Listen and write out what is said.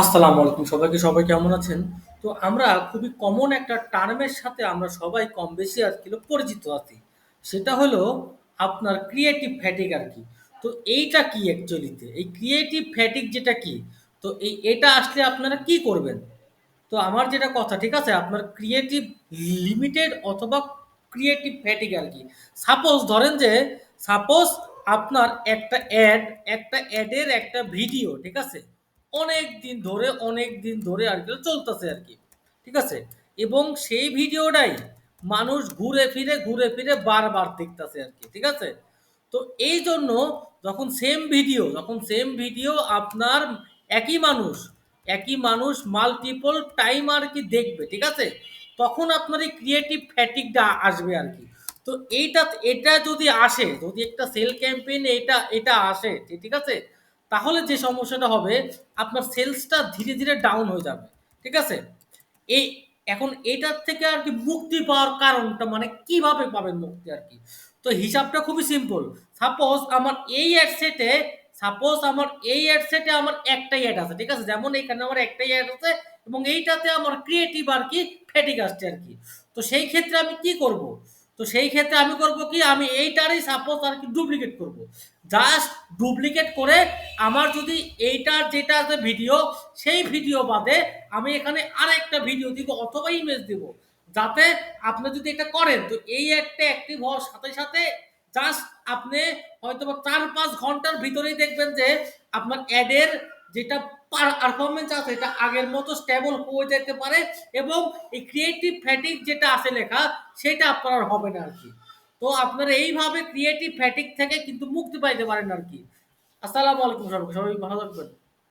আসসালামু আলাইকুম সবাইকে, সবাই কেমন আছেন? তো আমরা খুবই কমন একটা টার্মের সাথে আমরা সবাই কম বেশি আর কি পরিচিত আছি। সেটা হলো আপনার ক্রিয়েটিভ ফ্যাটিক আর কি তো এইটা কি অ্যাকচুয়ালিতে? এই ক্রিয়েটিভ ফ্যাটিক যেটা কি? তো এই এটা আসলে আপনারা কি করবেন? তো আমার যেটা কথা ঠিক আছে? আপনার ক্রিয়েটিভ লিমিটেড অথবা ক্রিয়েটিভ ফ্যাটিক আর কি সাপোজ ধরেন যে সাপোজ আপনার একটা অ্যাড একটা অ্যাডের একটা ভিডিও, ঠিক আছে? অনেকদিন ধরে, অনেক দিন ধরে আরকি চলতেছে আর কি ঠিক আছে? এবং সেই ভিডিওটাই মানুষ ঘুরে ফিরে, ঘুরে ফিরে বারবার দেখতেছে আর কি ঠিক আছে? তো এই জন্য যখন সেম ভিডিও, যখন সেম ভিডিও আপনার একই মানুষ, একই মানুষ মাল্টিপল টাইম আর কি দেখবে। ঠিক আছে? তখন আপনার এই ক্রিয়েটিভ ফ্যাটিগটা আসবে আর কি তো এইটা এটা যদি আসে, যদি একটা সেল ক্যাম্পেইন এটা এটা আসে, ঠিক আছে? তাহলে যে সমস্যাটা হবে আপনার সেলসটা ধীরে, ধীরে ডাউন হয়ে যাবে। ঠিক আছে? এই এখন এটার থেকে আর কি মুক্তি পাওয়ার কারণটা মানে কীভাবে পাবেন মুক্তি আর কি তো হিসাবটা খুবই সিম্পল। সাপোজ আমার এই অ্যাডসেটে সাপোজ আমার এই অ্যাডসেটে আমার একটাই এড আছে। ঠিক আছে? যেমন এখানে আমার একটাই অ্যাড আছে এবং এইটাতে আমার ক্রিয়েটিভ আরকি ফ্যাটিগ আসছে আর কি তো সেই ক্ষেত্রে আমি কি করব? তো সেই ক্ষেত্রে আমি করব কি? আমি এইটারই সাপোজ আর কি ডুপ্লিকেট করব। জাস্ট ডুপ্লিকেট করে আমার যদি এইটার যেটা আছে ভিডিও, সেই ভিডিও বাদে আমি এখানে আরেকটা ভিডিও দিব অথবা ইমেজ দিব। যাতে আপনি যদি এটা করেন তো এই একটা অ্যাক্টিভ হওয়ার সাথে, সাথে জাস্ট আপনি হয়তোবা ৪-৫ ঘণ্টার ভিতরেই দেখবেন যে আপনার অ্যাডের যেটা পার পারফরম্যান্স আছে এটা আগের মতো স্টেবল হয়ে যেতে পারে এবং এই ক্রিয়েটিভ ফ্যাটিক যেটা আছে লেখা সেটা আপনার হবে না আর কি তো আপনারা এইভাবে ক্রিয়েটিভ ফ্যাটিক থেকে কিন্তু মুক্তি পাইতে পারেন আর কি আসসালামু আলাইকুম সবাইকে, সবাই ভালো থাকবেন।